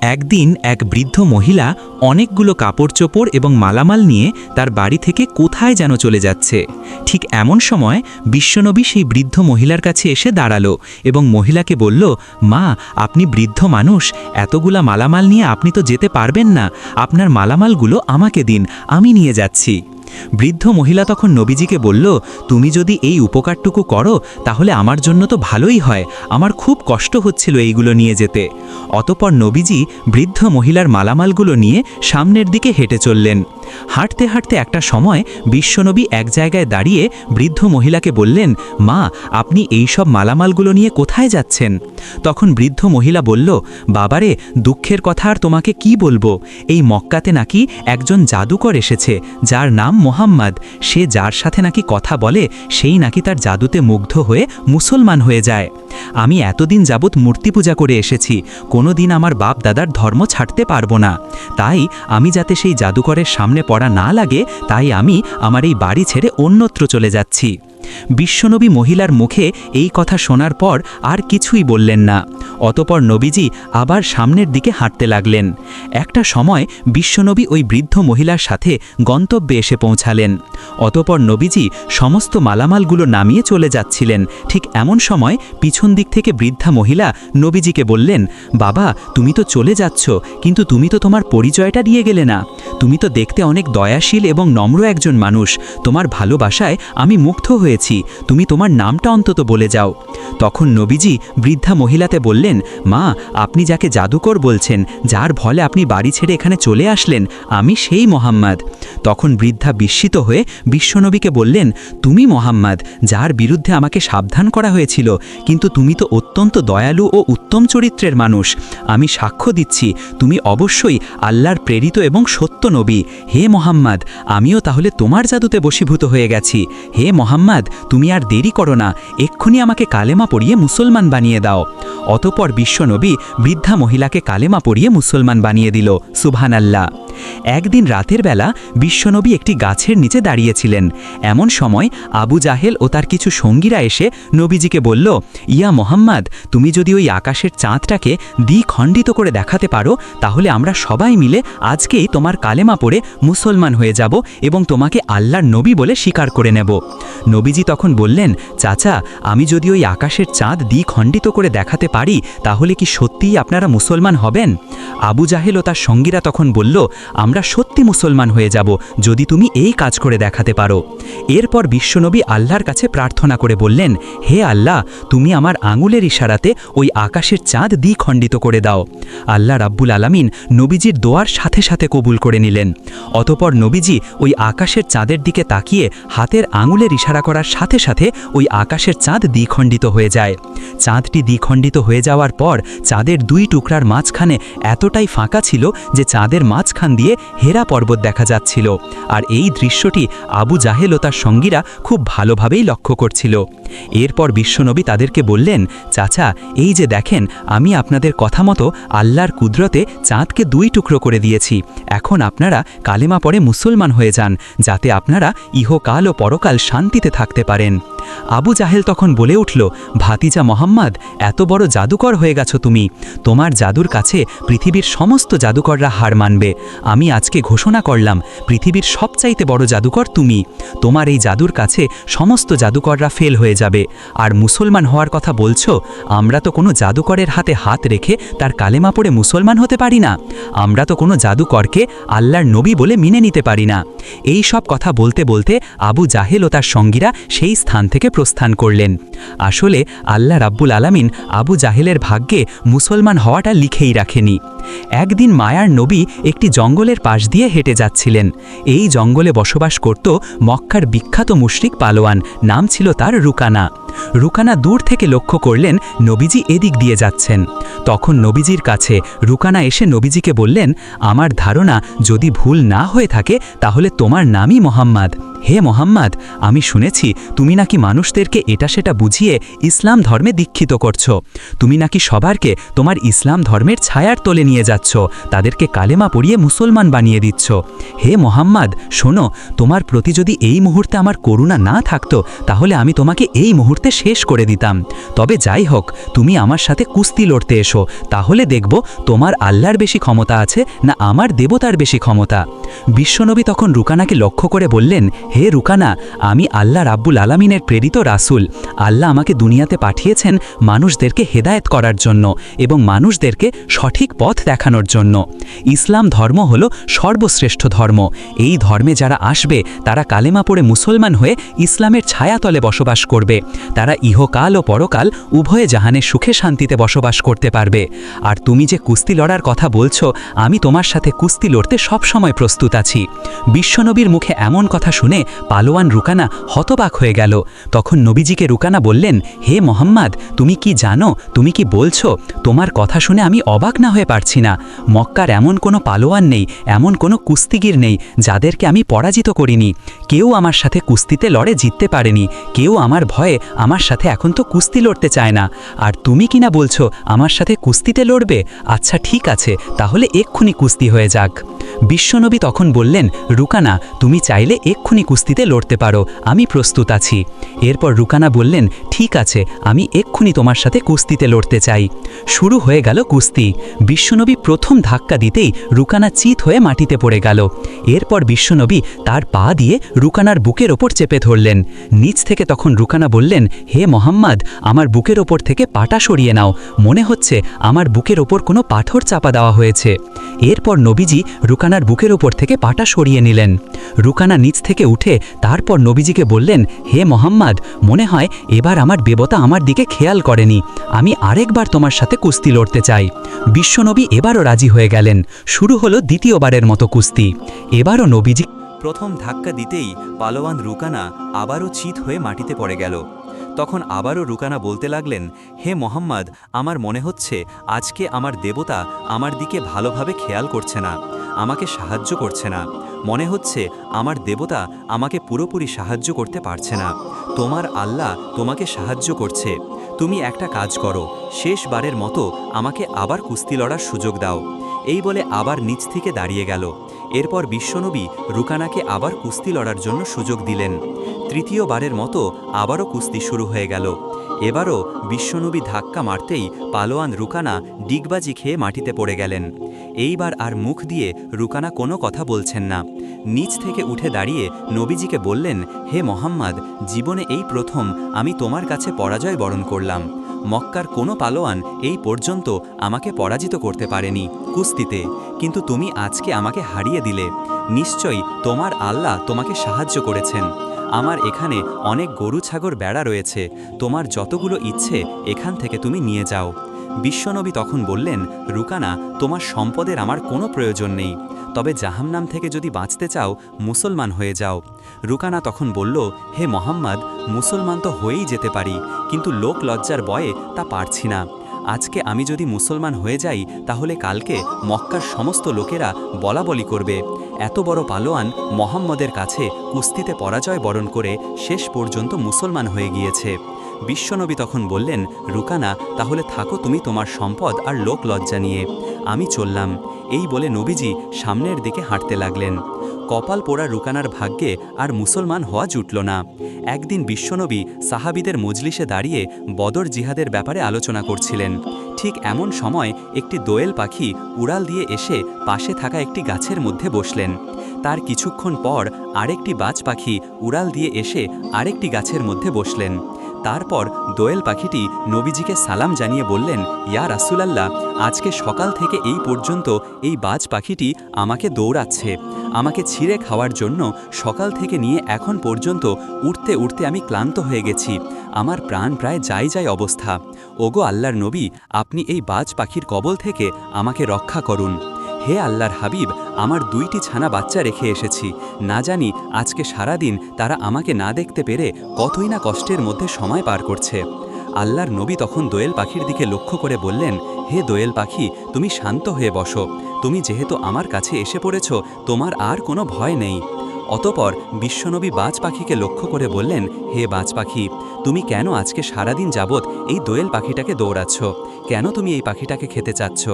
একদিন এক বৃদ্ধ মহিলা অনেকগুলো কাপড় চোপড় এবং মালামাল নিয়ে তার বাড়ি থেকে কোথায় যেন চলে যাচ্ছে। ঠিক এমন সময় বিশ্বনবী সেই বৃদ্ধ মহিলার কাছে এসে দাঁড়াল এবং মহিলাকে বলল, মা, আপনি বৃদ্ধ মানুষ, এতগুলা মালামাল নিয়ে আপনি তো যেতে পারবেন না। আপনার মালামালগুলো আমাকে দিন, আমি নিয়ে যাচ্ছি। বৃদ্ধ মহিলা তখন নবীজিকে বলল, তুমি যদি এই উপকারটুকু করো, তাহলে আমার জন্য তো ভালোই হয়। আমার খুব কষ্ট হচ্ছিল এইগুলো নিয়ে যেতে। অতপর নবীজি বৃদ্ধ মহিলার মালামালগুলো নিয়ে সামনের দিকে হেঁটে চললেন। হাঁটতে হাঁটতে একটা সময় বিশ্বনবী এক জায়গায় দাঁড়িয়ে বৃদ্ধ মহিলাকে বললেন, মা, আপনি এই সব মালামালগুলো নিয়ে কোথায় যাচ্ছেন? তখন বৃদ্ধ মহিলা বলল, বাবারে, দুঃখের কথা আর তোমাকে কি বলব? এই মক্কাতে নাকি একজন জাদুকর এসেছে, যার নাম মোহাম্মদ। সে যার সাথে নাকি কথা বলে, সেই নাকি তার জাদুতে মুগ্ধ হয়ে মুসলমান হয়ে যায়। আমি এতদিন যাবৎ মূর্তি পূজা করে এসেছি কোনো দিন আমার বাপ দাদার ধর্ম ছাড়তে পারব না। তাই আমি যাতে সেই জাদুকরের সামনে পড়া না লাগে তাই আমি আমার এই বাড়ি ছেড়ে অন্যত্র চলে যাচ্ছি। বিশ্বনবী মহিলার মুখে এই কথা শোনার পর আর কিছুই বললেন না। অতপর নবীজি আবার সামনের দিকে হাঁটতে লাগলেন। একটা সময় বিশ্বনবী ওই বৃদ্ধ মহিলার সাথে গন্তব্যে এসে পৌঁছালেন। অতপর নবীজি সমস্ত মালামালগুলো নামিয়ে চলে যাচ্ছিলেন। ঠিক এমন সময় পিছন দিক থেকে বৃদ্ধা মহিলা নবীজিকে বললেন, বাবা, তুমি তো চলে যাচ্ছ, কিন্তু তুমি তো তোমার পরিচয়টা দিয়ে গেলে না। তুমি তো দেখতে অনেক দয়াশীল এবং নম্র একজন মানুষ। তোমার ভালোবাসায় আমি মুগ্ধ হয়েছি, তুমি তোমার নামটা অন্তত বলে যাও। তখন নবীজি বৃদ্ধা মহিলাতে বললেন, মা, আপনি যাকে জাদুকর বলছেন, যার ফলে আপনি বাড়ি ছেড়ে এখানে চলে আসলেন, আমি সেই মোহাম্মদ। তখন বৃদ্ধা বিস্মিত হয়ে বিশ্বনবীকে বললেন, তুমি মোহাম্মদ, যার বিরুদ্ধে আমাকে সাবধান করা হয়েছিল, কিন্তু তুমি তো অত্যন্ত দয়ালু ও উত্তম চরিত্রের মানুষ। আমি সাক্ষ্য দিচ্ছি, তুমি অবশ্যই আল্লাহর প্রেরিত এবং সত্য নবী। হে মোহাম্মদ, আমিও তাহলে তোমার জাদুতে বশীভূত হয়ে গেছি। হে মোহাম্মদ তুমি আর দেরি করো না, এক্ষুনি আমাকে কালেমা পড়িয়ে মুসলমান বানিয়ে দাও। অতপর বিশ্বনবী বৃদ্ধা মহিলাকে কালেমা পড়িয়ে মুসলমান বানিয়ে দিল। সুবহান আল্লাহ একদিন রাতের বেলা বিশ্বনবী একটি গাছের নিচে দাঁড়িয়েছিলেন। এমন সময় আবু জাহেল ও তার কিছু সঙ্গীরা এসে নবীজিকে বলল, ইয়া মোহাম্মদ, তুমি যদি ওই আকাশের চাঁদটাকে দ্বিখণ্ডিত করে দেখাতে পারো, তাহলে আমরা সবাই মিলে আজকেই তোমার কালেমা পড়ে মুসলমান হয়ে যাব এবং তোমাকে আল্লাহর নবী বলে স্বীকার করে নেব। নবীজি তখন বললেন, চাচা, আমি যদি ওই আকাশের চাঁদ দ্বিখণ্ডিত করে দেখাতে পারি, তাহলে কি সত্যিই আপনারা মুসলমান হবেন? আবু জাহেল ও তার সঙ্গীরা তখন বলল আমরা সত্যি মুসলমান হয়ে যাব যদি তুমি এই কাজ করে দেখাতে পারো। এরপর বিশ্বনবী আল্লাহর কাছে প্রার্থনা করে বললেন, হে আল্লাহ, তুমি আমার আঙুলের ইশারাতে ওই আকাশের চাঁদ দ্বিখণ্ডিত করে দাও। আল্লাহ রাব্বুল আলামিন নবীজির দোয়ার সাথে সাথে কবুল করে নিলেন। অতপর নবীজি ওই আকাশের চাঁদের দিকে তাকিয়ে হাতের আঙুলের ইশারা করার সাথে সাথে ওই আকাশের চাঁদ দ্বিখণ্ডিত হয়ে যায়। চাঁদটি দ্বিখণ্ডিত হয়ে যাওয়ার পর চাঁদের দুই টুকরার মাঝখানে এতটাই ফাঁকা ছিল যে চাঁদের মাঝখান দিয়ে হেরা পর্বত দেখা যাচ্ছিল। আর এই দৃশ্যটি আবু জাহেল ও তার সঙ্গীরা খুব ভালোভাবেই লক্ষ্য করছিল। এরপর বিশ্বনবী তাদেরকে বললেন, চাচা, এই যে দেখেন, আমি আপনাদের কথা মতো আল্লাহর কুদরতে চাঁদকে দুই টুকরো করে দিয়েছি। এখন আপনারা কালেমা পরে মুসলমান হয়ে যান, যাতে আপনারা ইহকাল ও পরকাল শান্তিতে থাকতে পারেন। আবু জাহেল তখন বলে উঠল, ভাতিজা মোহাম্মদ, এত বড় জাদুকর হয়ে গেছো তুমি। তোমার জাদুর কাছে পৃথিবীর সমস্ত জাদুকররা হার মানবে। আমি আজকে ঘোষণা করলাম, পৃথিবীর সবচাইতে বড় জাদুকর তুমি। তোমার এই জাদুর কাছে সমস্ত জাদুকররা ফেল হয়ে যাবে। আর মুসলমান হওয়ার কথা বলছো, আমরা তো কোনো জাদুকরের হাতে হাত রেখে তার কালেমা পড়ে মুসলমান হতে পারি না। আমরা তো কোনো জাদুকরকে আল্লাহর নবী বলে মেনে নিতে পারি না। এই সব কথা বলতে বলতে আবু জাহেল ও তার সঙ্গীরা সেই স্থান থেকে প্রস্থান করলেন। আসলে আল্লাহ রাব্বুল আলামিন আবু জাহেলের ভাগ্যে মুসলমান হওয়াটা লিখেই রাখেনি। একদিন মায়ার নবী একটি জঙ্গলের পাশ দিয়ে হেঁটে যাচ্ছিলেন। এই জঙ্গলে বসবাস করত মক্কার বিখ্যাত মুশরিক পালোয়ান, নাম ছিল তার রুকানা। রুকানা দূর থেকে লক্ষ্য করলেন নবীজি এদিক দিয়ে যাচ্ছেন। তখন নবীজির কাছে রুকানা এসে নবীজিকে বললেন, আমার ধারণা যদি ভুল না হয়ে থাকে, তাহলে তোমার নামই মোহাম্মদ। হে মোহাম্মদ, আমি শুনেছি তুমি নাকি মানুষদেরকে এটা সেটা বুঝিয়ে ইসলাম ধর্মে দীক্ষিত করছ। তুমি নাকি সবারকে তোমার ইসলাম ধর্মের ছায়ার তোলে নিয়ে যাচ্ছ, তাদেরকে কালেমা পড়িয়ে মুসলমান বানিয়ে দিচ্ছ। হে মোহাম্মদ, শোনো, তোমার প্রতি যদি এই মুহূর্তে আমার করুণা না থাকতো, তাহলে আমি তোমাকে এই মুহূর্তে শেষ করে দিতাম। তবে যাই হোক, তুমি আমার সাথে কুস্তি লড়তে এসো, তাহলে দেখব তোমার আল্লাহর বেশি ক্ষমতা আছে না আমার দেবতার বেশি ক্ষমতা। বিশ্বনবী তখন রুকানাকে লক্ষ্য করে বললেন, হে রুকানা, আমি আল্লাহ রাব্বুল আলামিনের প্রেরিত রাসুল। আল্লাহ আমাকে দুনিয়াতে পাঠিয়েছেন মানুষদেরকে হেদায়েত করার জন্য এবং মানুষদেরকে সঠিক পথ দেখানোর জন্য। ইসলাম ধর্ম হল সর্বশ্রেষ্ঠ ধর্ম। এই ধর্মে যারা আসবে, তারা কালেমা পড়ে মুসলমান হয়ে ইসলামের ছায়াতলে বসবাস করবে। তারা ইহকাল ও পরকাল উভয়ে জাহানে সুখে শান্তিতে বসবাস করতে পারবে। আর তুমি যে কুস্তি লড়ার কথা বলছো, আমি তোমার সাথে কুস্তি লড়তে সবসময় প্রস্তুত আছি। বিশ্বনবীর মুখে এমন কথা শুনে পালোয়ান রুকানা হতবাক হয়ে গেল। তখন নবীজিকে রুকানা বললেন, হে মোহাম্মদ, তুমি কি জানো, তুমি কি বলছো? তোমার কথা শুনে আমি অবাক না হয়ে পারছি না। মক্কার এমন কোনো পালোয়ান নেই, এমন কোনো কুস্তিগির নেই, যাদেরকে আমি পরাজিত করিনি। কেউ আমার সাথে কুস্তিতে লড়ে জিততে পারেনি, কেউ আমার ভয়ে আমার সাথে এখন তো কুস্তি লড়তে চায় না। আর তুমি কি না বলছো, আমার সাথে কুস্তিতে লড়বে? আচ্ছা ঠিক আছে, তাহলে এক্ষুনি কুস্তি হয়ে যাক। বিশ্বনবী তখন বললেন, রুকানা, তুমি চাইলে এক্ষুনি কুস্তিতে লড়তে পারো, আমি প্রস্তুত আছি। এরপর রুকানা বললেন, ঠিক আছে, আমি এক্ষুনি তোমার সাথে কুস্তিতে লড়তে চাই। শুরু হয়ে গেল কুস্তি। বিশ্বনবী প্রথম ধাক্কা দিতেই রুকানা চিত হয়ে মাটিতে পড়ে গেল। এরপর বিশ্বনবী তার পা দিয়ে রুকানার বুকের ওপর চেপে ধরলেন। নিচ থেকে তখন রুকানা বললেন, হে মোহাম্মদ, আমার বুকের ওপর থেকে পাটা সরিয়ে নাও। মনে হচ্ছে আমার বুকের ওপর কোনো পাথর চাপা দেওয়া হয়েছে। এরপর নবীজি রুকানার বুকের ওপর থেকে পাটা সরিয়ে নিলেন। রুকানা নিচ থেকে উঠে তারপর নবীজিকে বললেন, হে মোহাম্মদ, মনে হয় এবার আমার দেবতা আমার দিকে খেয়াল করেনি। আমি আরেকবার তোমার সাথে কুস্তি লড়তে চাই। বিশ্বনবী এবারও রাজি হয়ে গেলেন। শুরু হলো দ্বিতীয়বারের মতো কুস্তি। এবারও নবীজি প্রথম ধাক্কা দিতেই পালোয়ান রুকানা আবারও চিত হয়ে মাটিতে পড়ে গেল। তখন আবারও রুকানা বলতে লাগলেন, হে মোহাম্মদ, আমার মনে হচ্ছে আজকে আমার দেবতা আমার দিকে ভালোভাবে খেয়াল করছে না, আমাকে সাহায্য করছে না। মনে হচ্ছে আমার দেবতা আমাকে পুরোপুরি সাহায্য করতে পারছে না। তোমার আল্লাহ তোমাকে সাহায্য করছে। তুমি একটা কাজ করো, শেষবারের মতো আমাকে আবার কুস্তি লড়ার সুযোগ দাও। এই বলে আবার নিচ থেকে দাঁড়িয়ে গেল। এরপর বিশ্বনবী রুকানাকে আবার কুস্তি লড়ার জন্য সুযোগ দিলেন। তৃতীয়বারের মতো আবারও কুস্তি শুরু হয়ে গেল। এবারও বিশ্বনবী ধাক্কা মারতেই পালোয়ান রুকানা ডিগবাজি খেয়ে মাটিতে পড়ে গেলেন। এইবার আর মুখ দিয়ে রুকানা কোনো কথা বলছেন না। নিচ থেকে উঠে দাঁড়িয়ে নবীজিকে বললেন, হে মোহাম্মদ, জীবনে এই প্রথম আমি তোমার কাছে পরাজয় বরণ করলাম। মক্কার কোনো পালোয়ান এই পর্যন্ত আমাকে পরাজিত করতে পারেনি কুস্তিতে। কিন্তু তুমি আজকে আমাকে হারিয়ে দিলে। নিশ্চয়ই তোমার আল্লাহ তোমাকে সাহায্য করেছেন। আমার এখানে অনেক গরু ছাগর বেড়া রয়েছে। তোমার যতগুলো ইচ্ছে, এখান থেকে তুমি নিয়ে যাও। বিশ্বনবী তখন বললেন, রুকানা, তোমার সম্পদের আমার কোনো প্রয়োজন নেই। তবে জাহান্নাম থেকে যদি বাঁচতে চাও, মুসলমান হয়ে যাও। রুকানা তখন বলল, হে মোহাম্মদ, মুসলমান তো হয়েই যেতে পারি, কিন্তু লোক লজ্জার বয়ে তা পারছি না। আজকে আমি যদি মুসলমান হয়ে যাই, তাহলে কালকে মক্কার সমস্ত লোকেরা বলাবলি করবে। এত বড় পালোয়ান মোহাম্মদের কাছে কুস্তিতে পরাজয় বরণ করে শেষ পর্যন্ত মুসলমান হয়ে গিয়েছে। বিশ্বনবী তখন বললেন, রুকানা, তাহলে থাকো তুমি তোমার সম্পদ আর লোক লজ্জা নিয়ে। আমি চললাম। এই বলে নবীজি সামনের দিকে হাঁটতে লাগলেন। কপাল পোড়া রুকানার ভাগ্যে আর মুসলমান হওয়া জুটল না। একদিন বিশ্বনবী সাহাবিদের মজলিসে দাঁড়িয়ে বদর জিহাদের ব্যাপারে আলোচনা করছিলেন। ঠিক এমন সময় একটি দোয়েল পাখি উড়াল দিয়ে এসে পাশে থাকা একটি গাছের মধ্যে বসলেন। তার কিছুক্ষণ পর আরেকটি বাজ পাখি উড়াল দিয়ে এসে আরেকটি গাছের মধ্যে বসলেন। তারপর দোয়েল পাখিটি নবীজিকে সালাম জানিয়ে বললেন, ইয়া রাসুলাল্লাহ, আজকে সকাল থেকে এই পর্যন্ত এই বাজ পাখিটি আমাকে দৌড়াচ্ছে। আমাকে ছিঁড়ে খাওয়ার জন্য সকাল থেকে নিয়ে এখন পর্যন্ত উঠতে উঠতে আমি ক্লান্ত হয়ে গেছি। আমার প্রাণ প্রায় যাই যাই অবস্থা। ওগো আল্লাহর নবী, আপনি এই বাজ পাখির কবল থেকে আমাকে রক্ষা করুন। হে আল্লাহর হাবিব, আমার দুইটি ছানা বাচ্চা রেখে এসেছি। না জানি আজকে সারাদিন তারা আমাকে না দেখতে পেরে কতই না কষ্টের মধ্যে সময় পার করছে। আল্লাহর নবী তখন দোয়েল পাখির দিকে লক্ষ্য করে বললেন, হে দোয়েল পাখি, তুমি শান্ত হয়ে বসো। তুমি যেহেতু আমার কাছে এসে পড়েছ, তোমার আর কোনো ভয় নেই। অতপর বিশ্বনবী বাজ পাখিকে লক্ষ্য করে বললেন, হে বাজ পাখি তুমি কেন আজকে সারাদিন যাবৎ এই দোয়েল পাখিটাকে দৌড়াচ্ছ? কেন তুমি এই পাখিটাকে খেতে চাচ্ছ?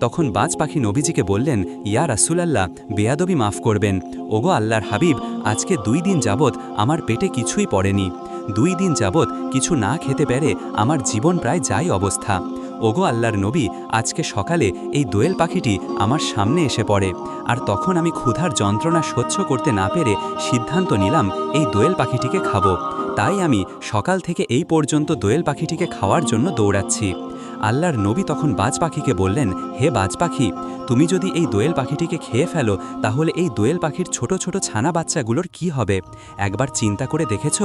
তখন বাজ পাখি নবীজিকে বললেন, ইয়া রাসুলাল্লাহ, বেয়াদবি মাফ করবেন। ওগো আল্লাহর হাবিব, আজকে দুই দিন যাবৎ আমার পেটে কিছুই পড়েনি। দুই দিন যাবৎ কিছু না খেতে পেরে আমার জীবন প্রায় যাই অবস্থা। ওগো আল্লাহর নবী, আজকে সকালে এই দোয়েল পাখিটি আমার সামনে এসে পড়ে। আর তখন আমি ক্ষুধার যন্ত্রণা সহ্য করতে না পেরে সিদ্ধান্ত নিলাম, এই দোয়েল পাখিটিকে খাব। তাই আমি সকাল থেকে এই পর্যন্ত দোয়েল পাখিটিকে খাওয়ার জন্য দৌড়াচ্ছি। আল্লাহর নবী তখন বাজ পাখিকে বললেন, হে বাজ পাখি তুমি যদি এই দোয়েল পাখিটিকে খেয়ে ফেলো, তাহলে এই দোয়েল পাখির ছোট ছোট ছানা বাচ্চাগুলোর কি হবে? একবার চিন্তা করে দেখেছ?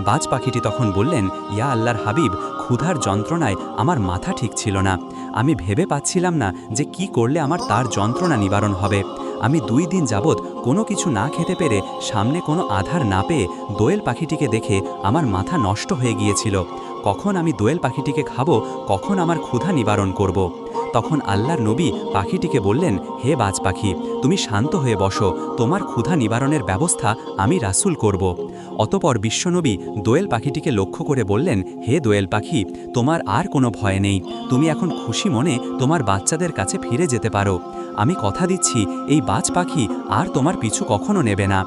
বাজ পাখিটি তখন বললেন, ইয়া আল্লাহর হাবিব, ক্ষুধার যন্ত্রণায় আমার মাথা ঠিক ছিল না। আমি ভেবে পাচ্ছিলাম না যে কি করলে আমার তার যন্ত্রণা নিবারণ হবে। আমি দুই দিন যাবৎ কোনো কিছু না খেতে পেরে সামনে কোনো আধার না পেয়ে দোয়েল পাখিটিকে দেখে আমার মাথা নষ্ট হয়ে গিয়েছিল। কখন আমি দোয়েল পাখিটিকে খাব, কখন আমার ক্ষুধা নিবারণ করব। তখন আল্লাহর নবী পাখিটিকে বললেন, হে বাজ পাখি, তুমি শান্ত হয়ে বসো, তোমার ক্ষুধা নিবারণের ব্যবস্থা আমি রাসুল করব। অতপর বিশ্বনবী দোয়েল পাখিটিকে লক্ষ্য করে বললেন, হে দোয়েল পাখি, তোমার আর কোনো ভয় নেই তুমি এখন খুশি মনে তোমার বাচ্চাদের কাছে ফিরে যেতে পারো আমি কথা দিচ্ছি, এই বাজ পাখি আর তোমার পিছু কখনো নেবে না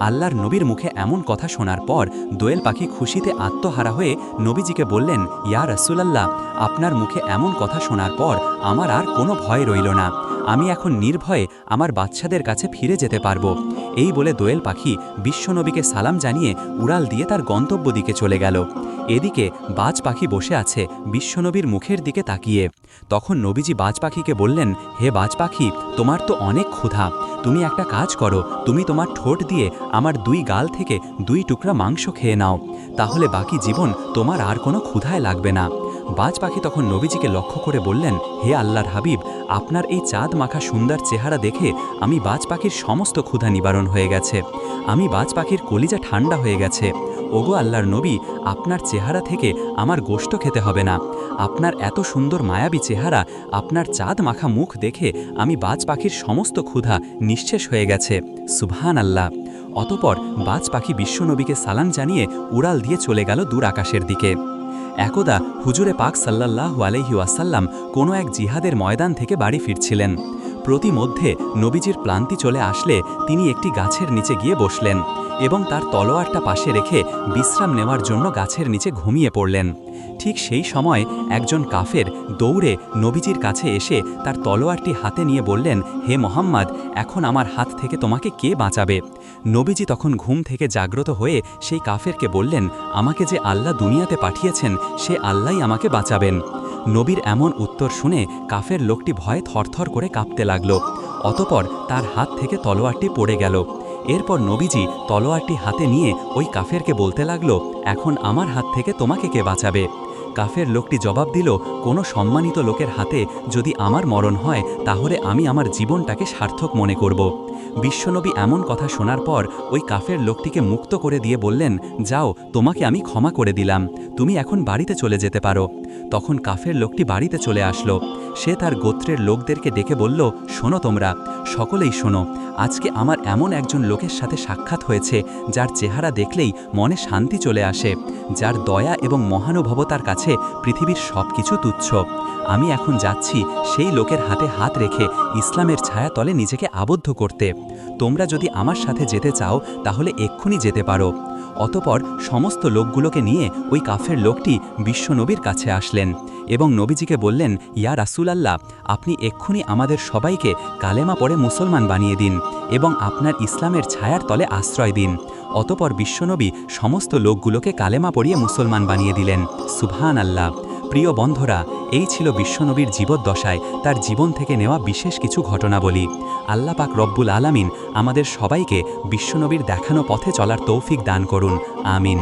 আল্লাহর নবীর মুখে এমন কথা শোনার পর দোয়েল পাখি খুশিতে আত্মহারা হয়ে নবীজিকে বললেন, ইয়া রসুলাল্লাহ, আপনার মুখে এমন কথা শোনার পর আমার আর কোনো ভয় রইল না। আমি এখন নির্ভয়ে আমার বাচ্চাদের কাছে ফিরে যেতে পারব। এই বলে দোয়েল পাখি বিশ্বনবীকে সালাম জানিয়ে উড়াল দিয়ে তার গন্তব্য দিকে চলে গেল। এদিকে বাজ পাখি বসে আছে বিশ্বনবীর মুখের দিকে তাকিয়ে। তখন নবীজি বাজ পাখিকে বললেন, হে বাজ পাখি, তোমার তো অনেক ক্ষুধা। তুমি একটা কাজ করো, তুমি তোমার ঠোঁট দিয়ে আমার দুই গাল থেকে দুই টুকরা মাংস খেয়ে নাও। তাহলে বাকি জীবন তোমার আর কোনো ক্ষুধায় লাগবে না। বাজ পাখি তখন নবীজিকে লক্ষ্য করে বললেন, হে আল্লাহর হাবিব, আপনার এই চাঁদ মাখা সুন্দর চেহারা দেখে আমি বাজ পাখির সমস্ত ক্ষুধা নিবারণ হয়ে গেছে। আমি বাজ পাখির কলিজা ঠান্ডা হয়ে গেছে। ওগো আল্লাহর নবী, আপনার চেহারা থেকে আমার গোশত খেতে হবে না। আপনার এত সুন্দর মায়াবী চেহারা, আপনার চাঁদ মাখা মুখ দেখে আমি বাজ পাখির সমস্ত ক্ষুধা নিঃশেষ হয়ে গেছে। সুবহান আল্লাহ অতপর বাজ পাখি বিশ্বনবীকে সালাম জানিয়ে উড়াল দিয়ে চলে গেল দূর আকাশের দিকে। একদা হুজুরে পাক সাল্লাল্লাহু আলাইহি ওয়াসাল্লাম কোনো এক জিহাদের ময়দান থেকে বাড়ি ফিরছিলেন। প্রতিমধ্যে নবীজির প্লান্তি চলে আসলে তিনি একটি গাছের নিচে গিয়ে বসলেন এবং তার তলোয়ারটা পাশে রেখে বিশ্রাম নেওয়ার জন্য গাছের নিচে ঘুমিয়ে পড়লেন। ঠিক সেই সময় একজন কাফের দৌড়ে নবীজির কাছে এসে তার তলোয়ারটি হাতে নিয়ে বললেন, হে মোহাম্মদ, এখন আমার হাত থেকে তোমাকে কে বাঁচাবে? নবীজি তখন ঘুম থেকে জাগ্রত হয়ে সেই কাফেরকে বললেন, আমাকে যে আল্লাহ দুনিয়াতে পাঠিয়েছেন, সে আল্লাহই আমাকে বাঁচাবেন। নবীর এমন উত্তর শুনে কাফের লোকটি ভয়ে থরথর করে কাঁপতে লাগল। অতপর তার হাত থেকে তলোয়ারটি পড়ে গেল। এরপর নবীজি তলোয়ারটি হাতে নিয়ে ওই কাফেরকে বলতে লাগল, এখন আমার হাত থেকে তোমাকে কে বাঁচাবে? কাফের লোকটি জবাব দিল, কোনো সম্মানিত লোকের হাতে যদি আমার মরণ হয়, তাহলে আমি আমার জীবনটাকে সার্থক মনে করব। বিশ্বনবী এমন কথা শোনার পর ওই কাফের লোকটিকে মুক্ত করে দিয়ে বললেন, যাও, তোমাকে আমি ক্ষমা করে দিলাম, তুমি এখন বাড়িতে চলে যেতে পারো। তখন কাফের লোকটি বাড়িতে চলে আসলো। সে তার গোত্রের লোকদেরকে ডেকে বলল, শোনো তোমরা সকলেই শোনো, আজকে আমার এমন একজন লোকের সাথে সাক্ষাৎ হয়েছে, যার চেহারা দেখলেই মনে শান্তি চলে আসে, যার দয়া এবং মহানুভবতার কাছে পৃথিবীর সব কিছু তুচ্ছ। আমি এখন যাচ্ছি সেই লোকের হাতে হাত রেখে ইসলামের ছায়া তলে নিজেকে আবদ্ধ করতে। তোমরা যদি আমার সাথে যেতে চাও, তাহলে এক্ষুনি যেতে পারো। অতপর সমস্ত লোকগুলোকে নিয়ে ওই কাফের লোকটি বিশ্বনবীর কাছে আসলেন এবং নবীজিকে বললেন, ইয়া রাসুলাল্লাহ, আপনি এক্ষুনি আমাদের সবাইকে কালেমা পড়ে মুসলমান বানিয়ে দিন এবং আপনার ইসলামের ছায়ার তলে আশ্রয় দিন। অতপর বিশ্বনবী সমস্ত লোকগুলোকে কালেমা পড়িয়ে মুসলমান বানিয়ে দিলেন। সুবহান আল্লাহ প্রিয় বন্ধরা, এই ছিল বিশ্বনবীর জীবদ্দশায় তার জীবন থেকে নেওয়া বিশেষ কিছু ঘটনা বলি আল্লাহ পাক রব্বুল আলামিন আমাদের সবাইকে বিশ্বনবীর দেখানো পথে চলার তৌফিক দান করুন। আমিন।